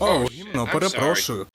О, гімно, перепрошую.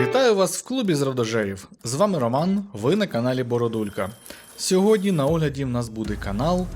Вітаю вас в клубі з родожерів. З вами Роман, ви на каналі Бородулька. Сьогодні на огляді в нас буде канал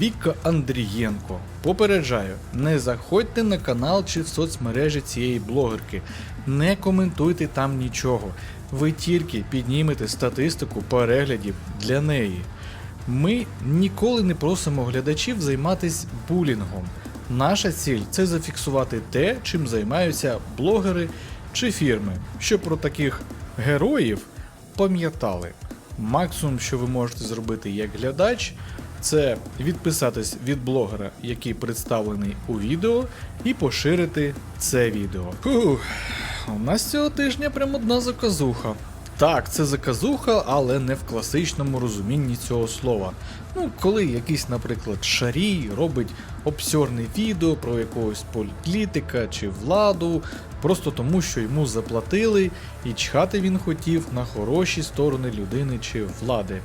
Віка Андрієнко. Попереджаю, не заходьте на канал чи в соцмережі цієї блогерки, не коментуйте там нічого. Ви тільки піднімете статистику переглядів для неї. Ми ніколи не просимо глядачів займатися булінгом. Наша ціль це зафіксувати те, чим займаються блогери чи фірми, щоб про таких героїв пам'ятали. Максимум, що ви можете зробити як глядач, це відписатись від блогера, який представлений у відео, і поширити це відео. Фух, у нас цього тижня прям одна заказуха. Так, це заказуха, але не в класичному розумінні цього слова. Ну, коли якийсь, наприклад, шарій робить обсьорне відео про якогось політика чи владу, просто тому, що йому заплатили, і чхати він хотів на хороші сторони людини чи влади.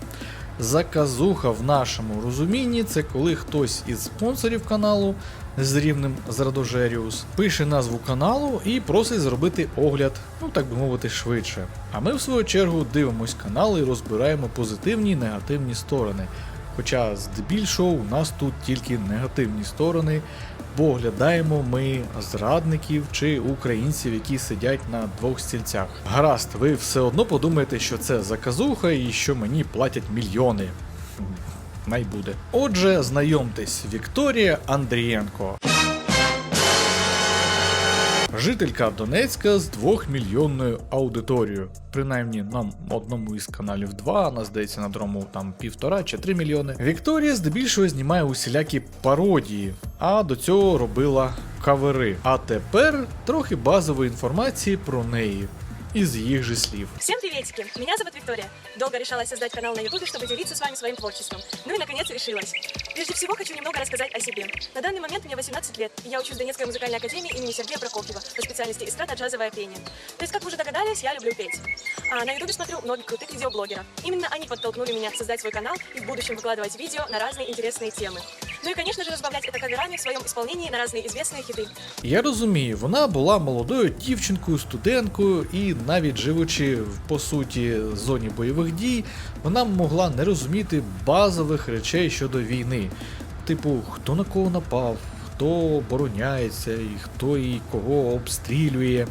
Заказуха в нашому розумінні це коли хтось із спонсорів каналу з рівнем з Радожеріус пише назву каналу і просить зробити огляд, ну так би мовити, швидше. А ми в свою чергу дивимось канал і розбираємо позитивні і негативні сторони. Хоча здебільшого у нас тут тільки негативні сторони, бо оглядаємо ми зрадників чи українців, які сидять на двох стільцях. Гаразд, ви все одно подумаєте, що це заказуха і що мені платять мільйони. Най буде. Отже, знайомтесь, Вікторія Андрієнко. Жителька Донецька з 2-мільйонною аудиторією. Принаймні на одному із каналів 2, а на здається на другому там півтора чи 3 мільйони. Вікторія здебільшого знімає усілякі пародії, а до цього робила кавери. А тепер трохи базової інформації про неї. Із їх же слів. Всем приветики! Меня зовут Виктория. Долго решала создать канал на ютубе, чтобы делиться с вами своим творчеством. Ну и наконец решилась. Прежде всего хочу немного рассказать о себе. На данный момент мне 18 лет, и я учусь в Донецкой музыкальной академии имени Сергея Прокофьева по специальности эстрада-джазовое пение. То есть, как вы уже догадались, я люблю петь. А на ютубе смотрю многих крутых видеоблогеров. Именно они подтолкнули меня создать свой канал и в будущем выкладывать видео на разные интересные темы. Ну и, конечно же, разбавлять это каверами в своем исполнении на разные известные хиты. Я розумію, вона була молодою дівчинкою, студенткою, і навіть живучи в по суті зоні бойових дій, вона могла не розуміти базових речей щодо війни. Типу, хто на кого напав, хто обороняється, і хто і кого обстрілює.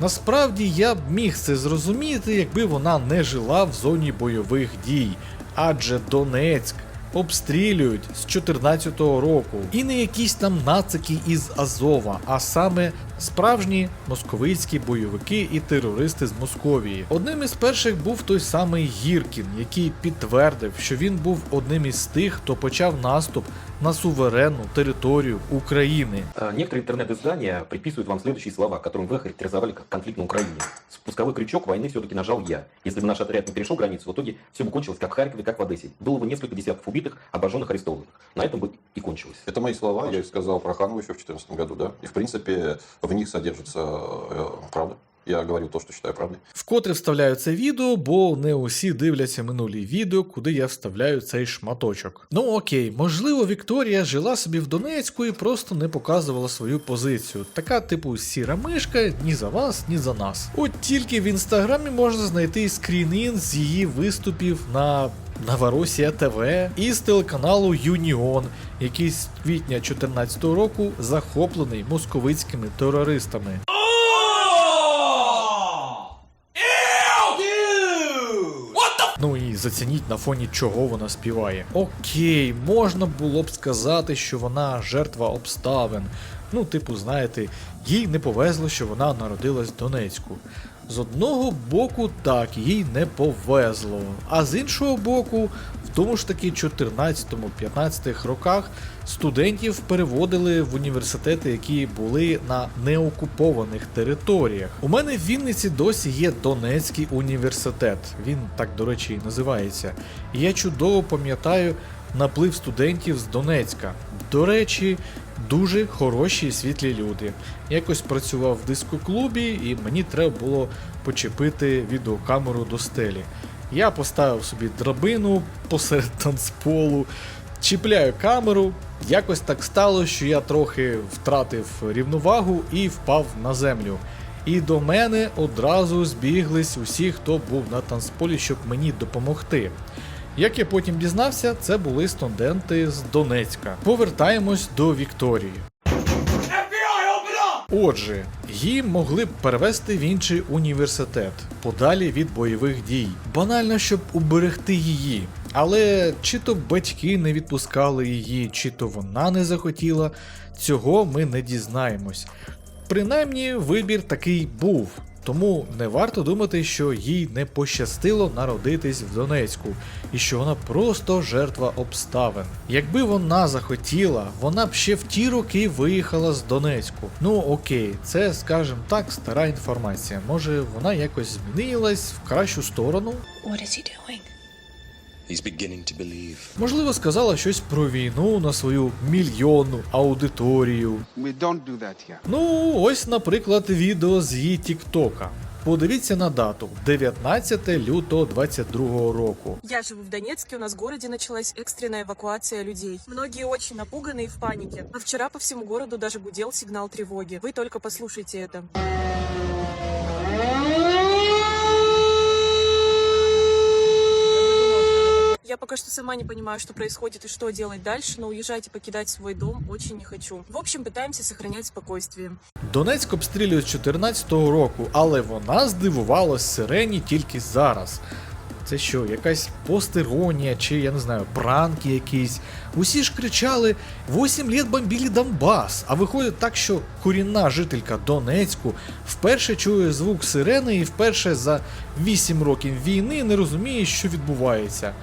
Насправді я б міг це зрозуміти, якби вона не жила в зоні бойових дій, адже Донецьк обстрілюють з 14-го року. І не якісь там нацики із Азова, а саме справжні московицькі бойовики і терористи з Московії. Одним із перших був той самий Гіркін, який підтвердив, що він був одним із тих, хто почав наступ на суверенну територію України. А, Некоторые интернет-издания приписывают вам следующие слова, которым вы охарактеризовали как конфликт на Украине. Спусковой крючок войны все-таки нажал я. Если бы наш отряд не перешел границу, в итоге все бы кончилось как в Харькове, как в Одессе. Было бы несколько десятков убитых, обожженных, арестованных. На этом бы и кончилось. Это мои слова, я их сказал про Ханову еще в 2014 году, да. И, в принципе, в них содержится э, правда. Я говорю то, что считаю правдой. Вкотре вставляю це відео, бо не усі дивляться минулі відео, куди я вставляю цей шматочок. Ну окей, можливо, Вікторія жила собі в Донецьку і просто не показувала свою позицію. Така, типу, сіра мишка, ні за вас, ні за нас. От тільки в інстаграмі можна знайти скрінін з її виступів на Новоросія ТВ і з телеканалу Юніон, який з квітня 2014 року захоплений московицькими терористами. Ну і зацініть на фоні чого вона співає. Окей, можна було б сказати, що вона жертва обставин. Ну, типу, знаєте, їй не повезло, що вона народилась в Донецьку. З одного боку, так, їй не повезло. А з іншого боку, в тому ж таки 14-15 роках студентів переводили в університети, які були на неокупованих територіях. У мене в Вінниці досі є Донецький університет. Він так, до речі, і називається. І я чудово пам'ятаю наплив студентів з Донецька. До речі, дуже хороші і світлі люди. Якось працював в дискоклубі, і мені треба було почепити відеокамеру до стелі. Я поставив собі драбину посеред танцполу, Чіпляю камеру. Якось так стало, що я трохи втратив рівновагу і впав на землю. І до мене одразу збіглись усі, хто був на танцполі, щоб мені допомогти. Як я потім дізнався, це були студенти з Донецька. Повертаємось до Вікторії. Отже, її могли б перевести в інший університет, подалі від бойових дій. Банально, щоб уберегти її. Але чи то батьки не відпускали її, чи то вона не захотіла, цього ми не дізнаємось. Принаймні, вибір такий був. Тому не варто думати, що їй не пощастило народитись в Донецьку, і що вона просто жертва обставин. Якби вона захотіла, вона б ще в ті роки виїхала з Донецьку. Ну окей, це, скажімо так, стара інформація. Може вона якось змінилась в кращу сторону? What is he doing? He's beginning to believe. Можливо, сказала щось про війну на свою мільйонну аудиторію. We don't do that here. Ну, ось, наприклад, відео з її Тіктока. Подивіться на дату 19 лютого 22 року. Я живу в Донецке, у нас в городе началась экстренная эвакуация людей. Многие очень напуганы и в панике. А вчера по всему городу даже гудел сигнал тревоги. Вы только послушайте это. Я пока что сама не понимаю, что происходит и что делать дальше, но уезжать и покидать свой дом очень не хочу. В общем, пытаемся сохранять спокойствие. Донецьк обстрілюють з 2014 року, але вона здивувалась сирені тільки зараз. Це що, якась постеронія, чи я не знаю, пранки якісь. Усі ж кричали: 8 літ бомбили Донбас. А виходить так, що корінна жителька Донецьку вперше чує звук сирени і вперше за 8 років війни не розуміє, що відбувається.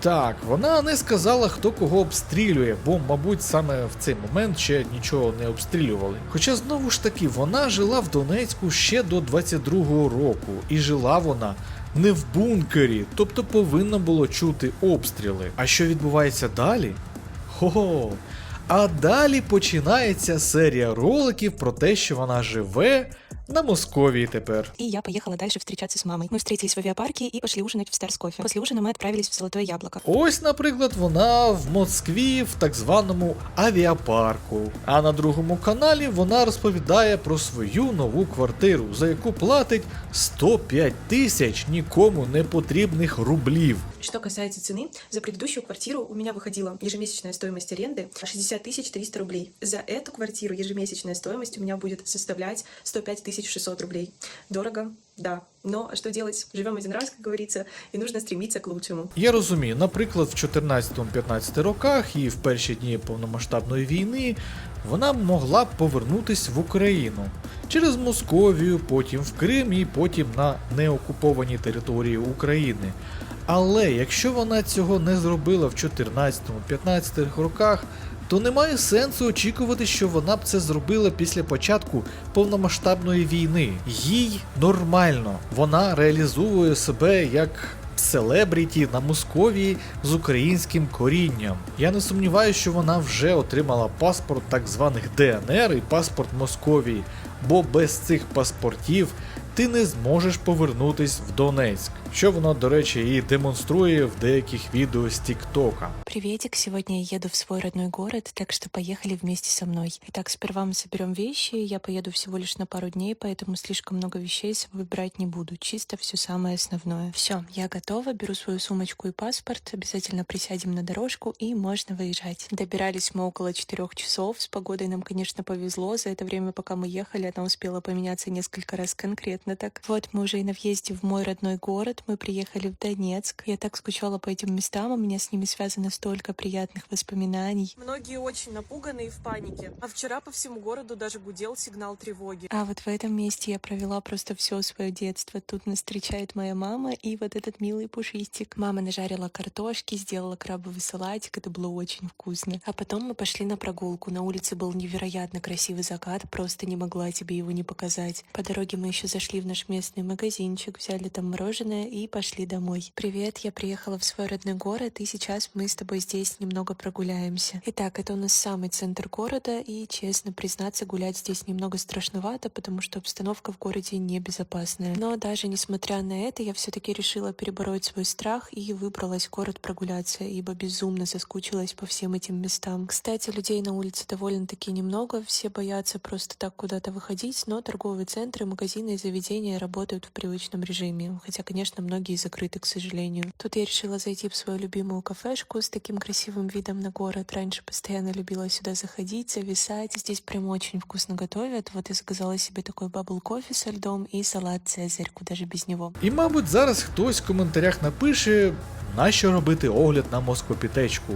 Так, вона не сказала, хто кого обстрілює, бо, мабуть, саме в цей момент ще нічого не обстрілювали. Хоча знову ж таки вона жила в Донецьку ще до 22-го року, і жила вона не в бункері, тобто повинно було чути обстріли. А що відбувається далі? Хо-хо. А далі починається серія роликів про те, що вона живе на Московії тепер. И я поехала дальше встречаться с мамой. Мы встретились в авиапарке и пошли ужинать в Старс Кофе. После ужина мы отправились в Золотое Яблоко. Ось, наприклад, вона в Москві в так званому авіапарку. А на другому каналі вона розповідає про свою нову квартиру, за яку платить 105 тисяч нікому не потрібних рублів. Что касается цены, за предыдущую квартиру у меня выходила ежемесячная стоимость аренды 60 тысяч 300 рублей. За эту квартиру ежемесячная стоимость у меня будет составлять 105 тысяч 600 рублей. Дорого, да. Но что делать? Живем один раз, как говорится, и нужно стремиться к лучшему. Я розумію, наприклад, в 14-15 роках і в перші дні повномасштабної війни вона могла б повернутись в Україну через Московію, потім в Крим і потім на неокуповані території України. Але якщо вона цього не зробила в 14-15 роках, то немає сенсу очікувати, що вона б це зробила після початку повномасштабної війни. Їй нормально, вона реалізує себе як селебріті на Московії з українським корінням. Я не сумніваюся, що вона вже отримала паспорт так званих ДНР і паспорт Московії, бо без цих паспортів ти не зможеш повернутись в Донецьк, що вона, до речі, і демонструє в деяких відео з Тіктока. Приветик, сегодня я еду в свой родной город, так что поехали вместе со мной. Итак, сперва мы соберем вещи, я поеду всего лишь на пару дней, поэтому слишком много вещей с собой брать не буду, чисто все самое основное. Все, я готова, беру свою сумочку и паспорт, обязательно присядем на дорожку и можно выезжать. Добирались мы около четырех часов, с погодой нам, конечно, повезло, за это время, пока мы ехали, она успела поменяться несколько раз конкретно так. Вот мы уже и на въезде в мой родной город, мы приехали в Донецк. Я так скучала по этим местам, у меня с ними связано столько приятных воспоминаний. Многие очень напуганы и в панике. А вчера по всему городу даже гудел сигнал тревоги. А вот в этом месте я провела просто все свое детство. Тут нас встречает моя мама и вот этот милый пушистик. Мама нажарила картошки, сделала крабовый салатик, это было очень вкусно. А потом мы пошли на прогулку. На улице был невероятно красивый закат, просто не могла тебе его не показать. По дороге мы еще зашли в наш местный магазинчик, взяли там мороженое и пошли домой. Привет, я приехала в свой родной город, и сейчас мы с тобой здесь немного прогуляемся. Итак, это у нас самый центр города, и, честно признаться, гулять здесь немного страшновато, потому что обстановка в городе небезопасная. Но даже несмотря на это, я все-таки решила перебороть свой страх и выбралась в город прогуляться, ибо безумно соскучилась по всем этим местам. Кстати, людей на улице довольно-таки немного, все боятся просто так куда-то выходить, но торговые центры, магазины и заведения работают в привычном режиме, хотя, конечно, многие закрыты, к сожалению. Тут я решила зайти в свою любимую кафешку с таким красивым видом на город. Раньше постоянно любила сюда заходить, зависать. Здесь прям очень вкусно готовят. Вот я заказала себе такой бабл кофе со льдом и салат Цезарь, куда же без него. І, мабуть, зараз хтось в коментарях напише, нащо робити огляд на москвопітечку,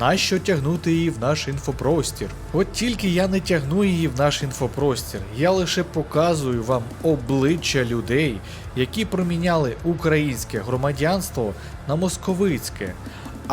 нащо тягнути її в наш інфопростір. От тільки я не тягну її в наш інфопростір, я лише показую вам обличчя людей, які проміняли українське громадянство на московицьке.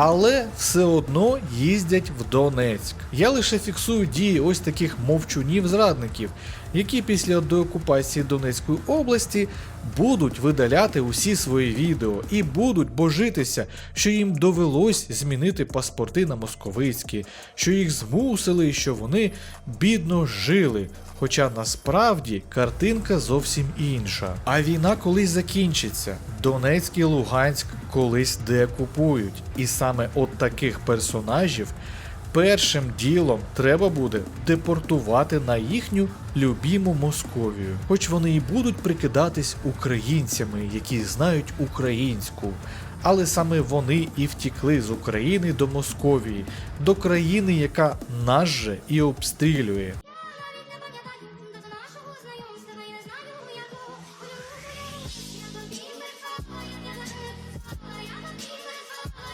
Але все одно їздять в Донецьк. Я лише фіксую дії ось таких мовчунів-зрадників, які після деокупації Донецької області будуть видаляти усі свої відео і будуть божитися, що їм довелось змінити паспорти на московицькі, що їх змусили, і що вони бідно жили. Хоча насправді картинка зовсім інша. А війна колись закінчиться. Донецьк і Луганськ колись деокупують. І саме от таких персонажів першим ділом треба буде депортувати на їхню любіму Московію. Хоч вони і будуть прикидатись українцями, які знають українську. Але саме вони і втікли з України до Московії, до країни, яка нас же і обстрілює.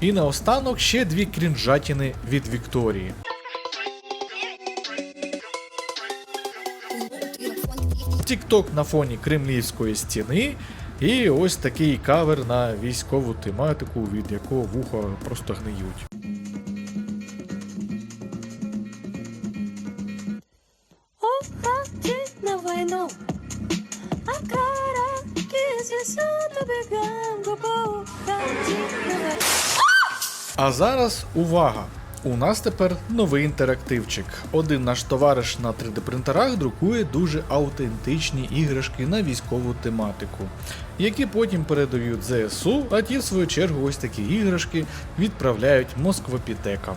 І наостанок ще дві крінжатіни від Вікторії. Тікток на фоні кремлівської стіни. І ось такий кавер на військову тематику, від якого вуха просто гниють. войну. А зараз увага! У нас тепер новий інтерактивчик. Один наш товариш на 3D принтерах друкує дуже аутентичні іграшки на військову тематику, які потім передають ЗСУ, а ті, в свою чергу, ось такі іграшки відправляють москвопітекам.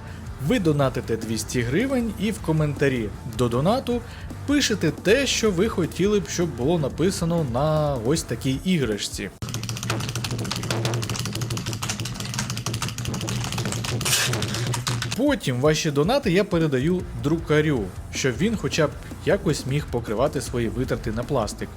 Ви донатите 200 гривень і в коментарі до донату пишете те, що ви хотіли б, щоб було написано на ось такій іграшці. Потім ваші донати я передаю друкарю, щоб він хоча б якось міг покривати свої витрати на пластик.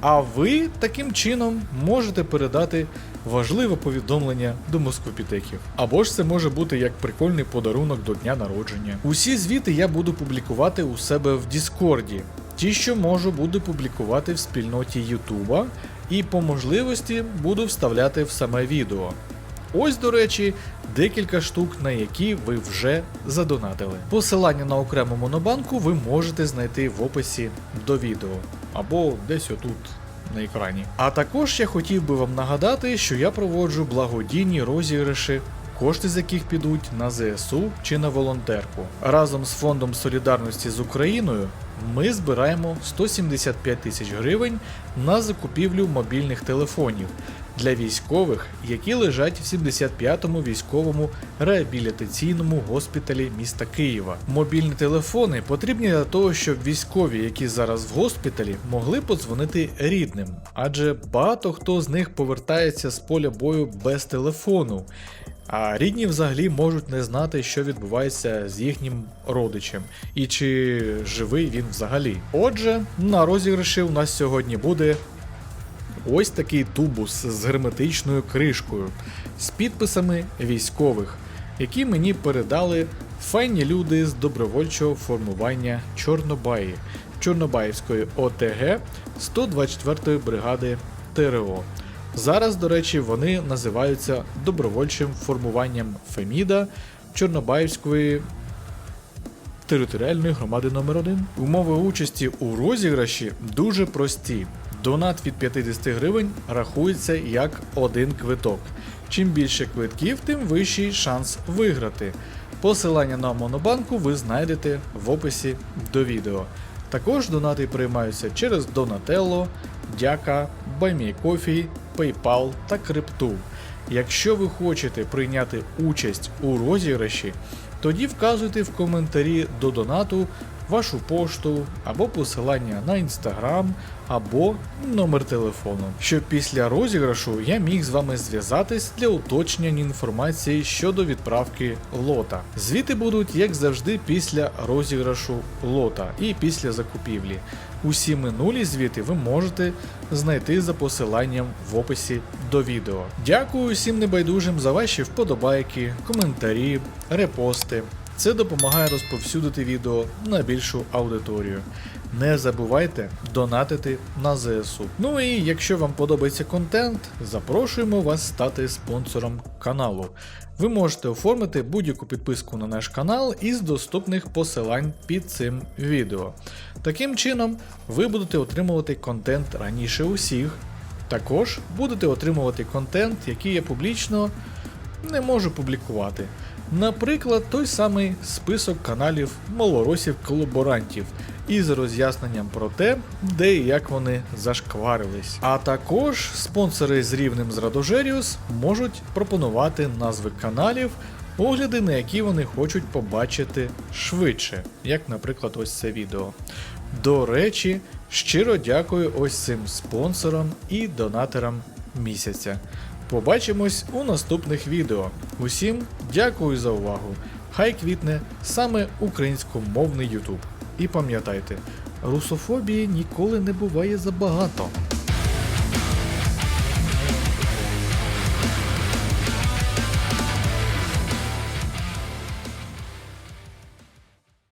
А ви таким чином можете передати важливе повідомлення до москвопітеків. Або ж це може бути як прикольний подарунок до дня народження. Усі звіти я буду публікувати у себе в Діскорді. Ті, що можу, буду публікувати в спільноті Ютуба, і по можливості буду вставляти в саме відео. Ось, до речі, декілька штук, на які ви вже задонатили. Посилання на окрему монобанку ви можете знайти в описі до відео або десь отут на екрані. А також я хотів би вам нагадати, що я проводжу благодійні розіграші. Кошти з яких підуть на ЗСУ чи на волонтерку. Разом з фондом солідарності з Україною ми збираємо 175 тисяч гривень на закупівлю мобільних телефонів для військових, які лежать в 75-му військовому реабілітаційному госпіталі міста Києва. Мобільні телефони потрібні для того, щоб військові, які зараз в госпіталі, могли подзвонити рідним, адже багато хто з них повертається з поля бою без телефону. А рідні взагалі можуть не знати, що відбувається з їхнім родичем, і чи живий він взагалі. Отже, на розіграші у нас сьогодні буде ось такий тубус з герметичною кришкою з підписами військових, які мені передали файні люди з добровольчого формування Чорнобаї Чорнобаївської ОТГ 124-ї бригади ТРО. Зараз, до речі, вони називаються добровольчим формуванням Феміда Чорнобаївської територіальної громади номер 1 Умови участі у розіграші дуже прості. Донат від 50 гривень рахується як один квиток. Чим більше квитків, тим вищий шанс виграти. Посилання на Монобанку ви знайдете в описі до відео. Також донати приймаються через Donatello, Дяка, BuyMeCoffee, PayPal та Крипту. Якщо ви хочете прийняти участь у розіграші, тоді вказуйте в коментарі до донату вашу пошту або посилання на інстаграм або номер телефону, щоб після розіграшу я міг з вами зв'язатись для уточнення інформації щодо відправки лота. Звіти будуть, як завжди, після розіграшу лота і після закупівлі. Усі минулі звіти ви можете знайти за посиланням в описі до відео. Дякую усім небайдужим за ваші вподобайки, коментарі, репости. Це допомагає розповсюдити відео на більшу аудиторію. Не забувайте донатити на ЗСУ. Ну і якщо вам подобається контент, запрошуємо вас стати спонсором каналу. Ви можете оформити будь-яку підписку на наш канал із доступних посилань під цим відео. Таким чином, ви будете отримувати контент раніше усіх. Також будете отримувати контент, який я публічно не можу публікувати. Наприклад, той самий список каналів малоросів-колаборантів із роз'ясненням про те, де і як вони зашкварились. А також спонсори з рівнем з Радожеріус можуть пропонувати назви каналів, огляди на які вони хочуть побачити швидше, як, наприклад, ось це відео. До речі, щиро дякую ось цим спонсорам і донаторам місяця. Побачимось у наступних відео. Усім дякую за увагу. Хай квітне саме українськомовний YouTube. І пам'ятайте, русофобії ніколи не буває забагато.